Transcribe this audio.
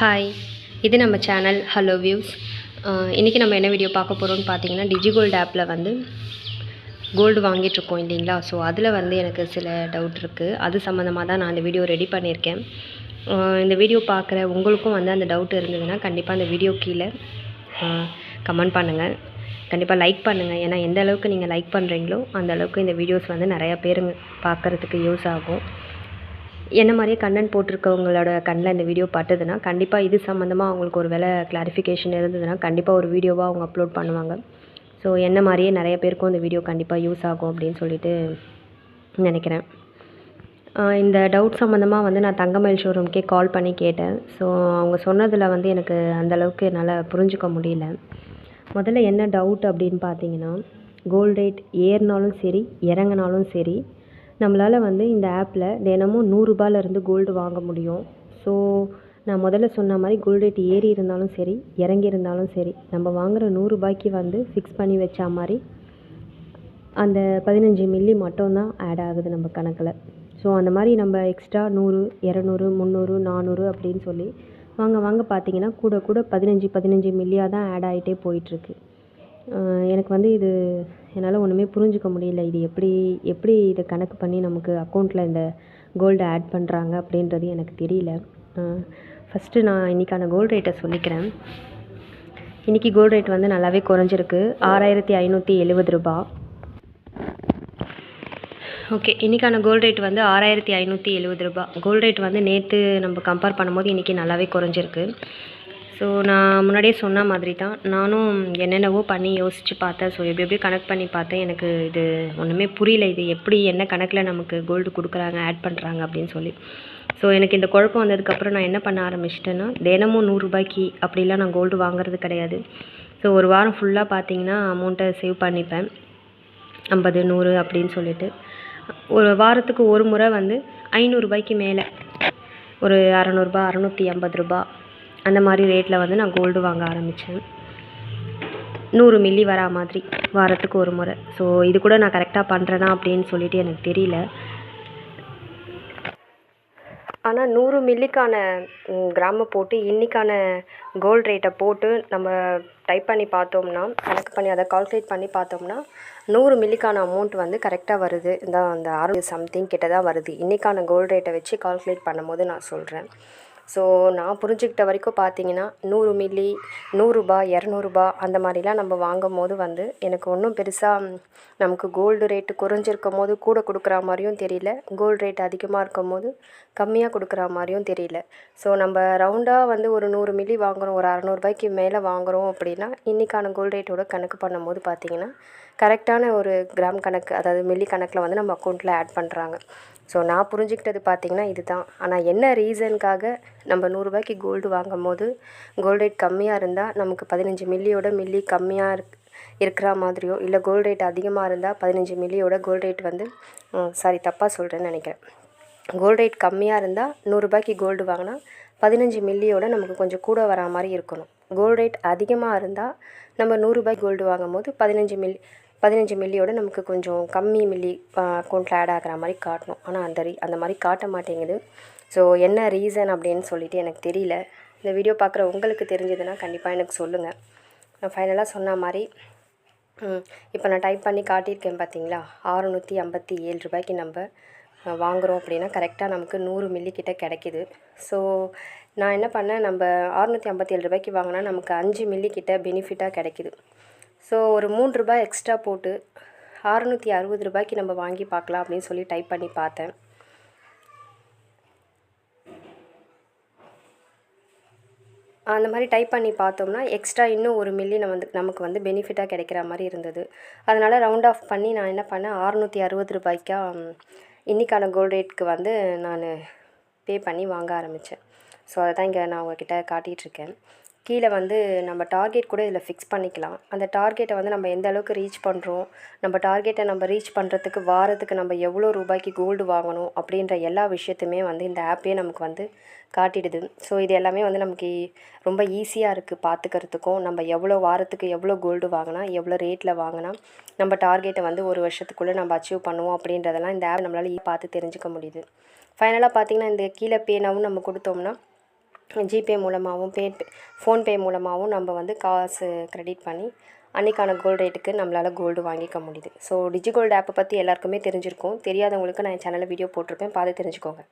Hi இது நம்ம channel hello views இன்றைக்கி நம்ம என்ன வீடியோ பார்க்க போகிறோம்னு பார்த்தீங்கன்னா டிஜிகோல்டு ஆப்பில் வந்து கோல்டு வாங்கிட்டுருக்கோம் இல்லைங்களா? ஸோ அதில் வந்து எனக்கு சில டவுட் இருக்குது அது சம்மந்தமாக தான் நான் அந்த வீடியோ ரெடி பண்ணியிருக்கேன். இந்த வீடியோ பார்க்குற உங்களுக்கும் வந்து அந்த டவுட் இருந்ததுன்னா கண்டிப்பாக அந்த வீடியோ கீழே கமெண்ட் பண்ணுங்கள் கண்டிப்பாக லைக் பண்ணுங்கள் ஏன்னா எந்த அளவுக்கு நீங்கள் லைக் பண்ணுறீங்களோ அந்த அளவுக்கு இந்த வீடியோஸ் வந்து நிறையா பேருங்க பார்க்குறதுக்கு யூஸ் ஆகும். என்ன மாதிரியே கண்டென்ட் போட்டிருக்கவங்களோட கண்ணில் இந்த வீடியோ பட்டுதுன்னா கண்டிப்பாக இது சம்மந்தமாக அவங்களுக்கு ஒரு வேலை கிளாரிஃபிகேஷன் இருந்ததுன்னா கண்டிப்பாக ஒரு வீடியோவாக அவங்க அப்லோட் பண்ணுவாங்க. ஸோ என்ன மாதிரியே நிறைய பேருக்கும் இந்த வீடியோ கண்டிப்பாக யூஸ் ஆகும் அப்படின்னு சொல்லிட்டு நினைக்கிறேன். இந்த டவுட் சம்மந்தமாக வந்து நான் தங்கமயில் ஷோரூம்க்கே கால் பண்ணி கேட்டேன். ஸோ அவங்க சொன்னதில் வந்து எனக்கு அந்தளவுக்கு என்னால் புரிஞ்சுக்க முடியல. முதல்ல என்ன டவுட் அப்படின்னு பார்த்தீங்கன்னா கோல்ட் ரேட் ஏறினாலும் சரி இறங்குனாலும் சரி நம்மளால் வந்து இந்த ஆப்பில் தினமும் நூறுரூபாலேருந்து கோல்டு வாங்க முடியும். ஸோ நான் முதல்ல சொன்ன மாதிரி கோல்டு ரேட் ஏறி இருந்தாலும் சரி இறங்கி இருந்தாலும் சரி நம்ம வாங்குகிற நூறுரூபாய்க்கு வந்து ஃபிக்ஸ் பண்ணி வச்ச மாதிரி அந்த பதினஞ்சு மில்லி மட்டும்தான் ஆட் ஆகுது நம்ம கணக்கில். ஸோ அந்த மாதிரி நம்ம எக்ஸ்ட்ரா நூறு இரநூறு முந்நூறு நானூறு அப்படின்னு சொல்லி வாங்க வாங்க பார்த்தீங்கன்னா கூட கூட பதினஞ்சு பதினஞ்சு மில்லியாக தான் ஆட் ஆகிட்டே போயிட்டுருக்கு எனக்கு வந்து இது என்னால் ஒன்றுமே புரிஞ்சுக்க முடியல. இது எப்படி எப்படி இதை கணக்கு பண்ணி நமக்கு அக்கௌண்ட்டில் இந்த கோல்டை ஆட் பண்ணுறாங்க அப்படின்றது எனக்கு தெரியல. ஃபஸ்ட்டு நான் இன்றைக்கான கோல்டு ரேட்டை சொல்லிக்கிறேன். இன்றைக்கி கோல்டு ரேட் வந்து நல்லாவே குறைஞ்சிருக்கு. ஆறாயிரத்தி ஐநூற்றி எழுபது ரூபா. ஓகே இன்றைக்கான கோல்டு ரேட் வந்து ஆறாயிரத்தி ஐநூற்றி எழுபது ரூபா. கோல்டு ரேட் வந்து நேற்று நம்ம கம்பேர் பண்ணும்போது இன்றைக்கி நல்லாவே குறைஞ்சிருக்கு. ஸோ நான் முன்னாடியே சொன்ன மாதிரி தான் நானும் என்னென்னவோ பண்ணி யோசித்து பார்த்தேன். ஸோ எப்படி எப்படியோ கனெக்ட் பண்ணி பார்த்தேன். எனக்கு இது ஒன்றுமே புரியல. இது எப்படி என்ன கணக்கில் நமக்கு கோல்டு கொடுக்குறாங்க ஆட் பண்ணுறாங்க அப்படின்னு சொல்லி. ஸோ எனக்கு இந்த குழப்பம் வந்ததுக்கப்புறம் நான் என்ன பண்ண ஆரம்பிச்சிட்டேன்னா தினமும் நூறுரூபாய்க்கு அப்படிலாம் நான் கோல்டு வாங்குறது கிடையாது. ஸோ ஒரு வாரம் ஃபுல்லாக பார்த்தீங்கன்னா அமௌண்ட்டை சேவ் பண்ணிப்பேன். ஐம்பது நூறு அப்படின்னு சொல்லிட்டு. ஒரு வாரத்துக்கு ஒரு முறை வந்து ஐநூறுரூபாய்க்கு மேலே. ஒரு அறநூறுபா அறநூற்றி ஐம்பது ரூபா அந்த மாதிரி ரேட்டில் வந்து நான் கோல்டு வாங்க ஆரம்பித்தேன் நூறு மில்லி வரா மாதிரி வாரத்துக்கு ஒரு முறை. ஸோ இது கூட நான் கரெக்டாக பண்ணுறேனா அப்படின்னு சொல்லிட்டு எனக்கு தெரியல. ஆனால் நூறு மில்லிக்கான கிராமை போட்டு இன்றைக்கான கோல்டு ரேட்டை போட்டு நம்ம டைப் பண்ணி பார்த்தோம்னா கணக்கு பண்ணி அதை கால்குலேட் பண்ணி பார்த்தோம்னா நூறு மில்லிக்கான அமௌண்ட் வந்து கரெக்டாக வருது. இந்த அந்த ஆறு சம்திங் கிட்ட தான் வருது இன்றைக்கான கோல்ட் ரேட்டை வச்சு கால்குலேட் பண்ணும்போது நான் சொல்கிறேன் ஸோ நான் புரிஞ்சுக்கிட்ட வரைக்கும் பார்த்தீங்கன்னா நூறு மில்லி நூறுரூபா இரநூறுபா அந்த மாதிரிலாம் நம்ம வாங்கும் போது வந்து எனக்கு ஒன்றும் பெருசாக நமக்கு கோல்டு ரேட்டு குறைஞ்சிருக்கும் போது கூட கொடுக்குற மாதிரியும் தெரியல. கோல்டு ரேட் அதிகமாக இருக்கும் போது கம்மியாக கொடுக்குற மாதிரியும் தெரியல. ஸோ நம்ம ரவுண்டாக வந்து ஒரு நூறு மில்லி வாங்குகிறோம் ஒரு அறநூறுபாய்க்கு மேலே வாங்குகிறோம் அப்படின்னா இன்றைக்கான கோல்டு ரேட்டோட கணக்கு பண்ணும்போது பார்த்திங்கன்னா கரெக்டான ஒரு கிராம் கணக்கு அதாவது மில்லி கணக்கில் வந்து நம்ம அக்கௌண்ட்டில் ஆட் பண்ணுறாங்க ஸோ நான் புரிஞ்சுக்கிட்டது பார்த்தீங்கன்னா இதுதான். ஆனால் என்ன ரீசனுக்காக நம்ம நூறுரூபாய்க்கு கோல்டு வாங்கும் போது கோல்டு ரேட் கம்மியாக இருந்தால் நமக்கு பதினஞ்சு மில்லியோட மில்லி கம்மியாக இருக்கு இருக்கிற மாதிரியோ இல்லை கோல்டு ரேட் அதிகமாக இருந்தால் பதினஞ்சு மில்லியோட கோல்டு ரேட் வந்து சாரி தப்பாக சொல்கிறேன்னு நினைக்கிறேன். கோல்டு ரேட் கம்மியாக இருந்தால் நூறுரூபாய்க்கு கோல்டு வாங்கினா பதினஞ்சு மில்லியோட நமக்கு கொஞ்சம் கூட வரா மாதிரி இருக்கணும். கோல்டு ரேட் அதிகமாக இருந்தால் நம்ம நூறுரூபாய் கோல்டு வாங்கும் போது பதினஞ்சு மில்லி பதினஞ்சு மில்லியோட நமக்கு கொஞ்சம் கம்மி மில்லி அக்கௌண்ட்டில் ஆட் ஆகிற மாதிரி காட்டணும். ஆனால் அந்த ரீ அந்த மாதிரி காட்ட மாட்டேங்குது. ஸோ என்ன ரீசன் அப்படின்னு சொல்லிட்டு எனக்கு தெரியல. இந்த வீடியோ பார்க்குற உங்களுக்கு தெரிஞ்சதுன்னா கண்டிப்பாக எனக்கு சொல்லுங்கள் நான் ஃபைனலாக சொன்ன மாதிரி இப்போ நான் டைப் பண்ணி காட்டியிருக்கேன் பார்த்தீங்களா ஆறுநூற்றி ஐம்பத்தி ஏழு ரூபாய்க்கு நம்ம வாங்குகிறோம் அப்படின்னா கரெக்டாக நமக்கு நூறு மில்லி கிட்ட கிடைக்கிது. ஸோ நான் என்ன பண்ணேன் நம்ம அறுநூற்றி ஐம்பத்தி ஏழு ரூபாய்க்கு வாங்கினா நமக்கு அஞ்சு மில்லி கிட்ட பெனிஃபிட்டாக கிடைக்கிது. ஸோ ஒரு மூணு ரூபாய் எக்ஸ்ட்ரா போட்டு அறுநூற்றி அறுபது ரூபாய்க்கு நம்ம வாங்கி பார்க்கலாம் அப்படின்னு சொல்லி டைப் பண்ணி பார்த்தேன். அந்த மாதிரி டைப் பண்ணி பார்த்தோம்னா எக்ஸ்ட்ரா இன்னும் ஒரு மில்லி நம்ம வந்து நமக்கு வந்து பெனிஃபிட்டாக கிடைக்கிற மாதிரி இருந்தது. அதனால் ரவுண்ட் ஆஃப் பண்ணி நான் என்ன பண்ணேன் அறுநூற்றி அறுபது ரூபாய்க்கா இன்றைக்கான கோல்ட் ரேட்க்கு வந்து நான் பே பண்ணி வாங்க ஆரம்பித்தேன் ஸோ அதை தான் இங்கே நான் உங்ககிட்ட காட்டிகிட்ருக்கேன். கீழே வந்து நம்ம டார்கெட் கூட இதில் ஃபிக்ஸ் பண்ணிக்கலாம். அந்த டார்கெட்டை வந்து நம்ம எந்த அளவுக்கு ரீச் பண்ணுறோம் நம்ம டார்கெட்டை நம்ம ரீச் பண்ணுறதுக்கு வாரத்துக்கு நம்ம எவ்வளோ ரூபாய்க்கு கோல்டு வாங்கணும் அப்படின்ற எல்லா விஷயத்தையுமே வந்து இந்த ஆப்பே நமக்கு வந்து காட்டிடுது. ஸோ இது எல்லாமே வந்து நமக்கு ரொம்ப ஈஸியாக இருக்குது பார்த்துக்கிறதுக்கும் நம்ம எவ்வளோ வாரத்துக்கு எவ்வளோ கோல்டு வாங்கினா எவ்வளோ ரேட்டில் வாங்கினா நம்ம டார்கெட்டை வந்து ஒரு வருஷத்துக்குள்ளே நம்ம அச்சீவ் பண்ணுவோம் அப்படின்றதெல்லாம் இந்த ஆப் நம்மளால் பார்த்து தெரிஞ்சுக்க முடியுது. ஃபைனலாக பார்த்திங்கன்னா இந்த கீழே பேனாவும் நம்ம கொடுத்தோம்னா ஜிபே மூலமாகவும் பே ஃபோன்பே மூலமாகவும் நம்ம வந்து காசு க்ரெடிட் பண்ணி அன்றைக்கான கோல்டு ரேட்டுக்கு நம்மளால் கோல்டு வாங்கிக்க முடியுது. ஸோ டிஜி கோல்டு ஆப்பை பற்றி எல்லாருக்குமே தெரிஞ்சிருக்கும். தெரியாதவங்களுக்கு நான் என் சேனலில் வீடியோ போட்டிருப்பேன். பார்த்து தெரிஞ்சுக்கோங்க.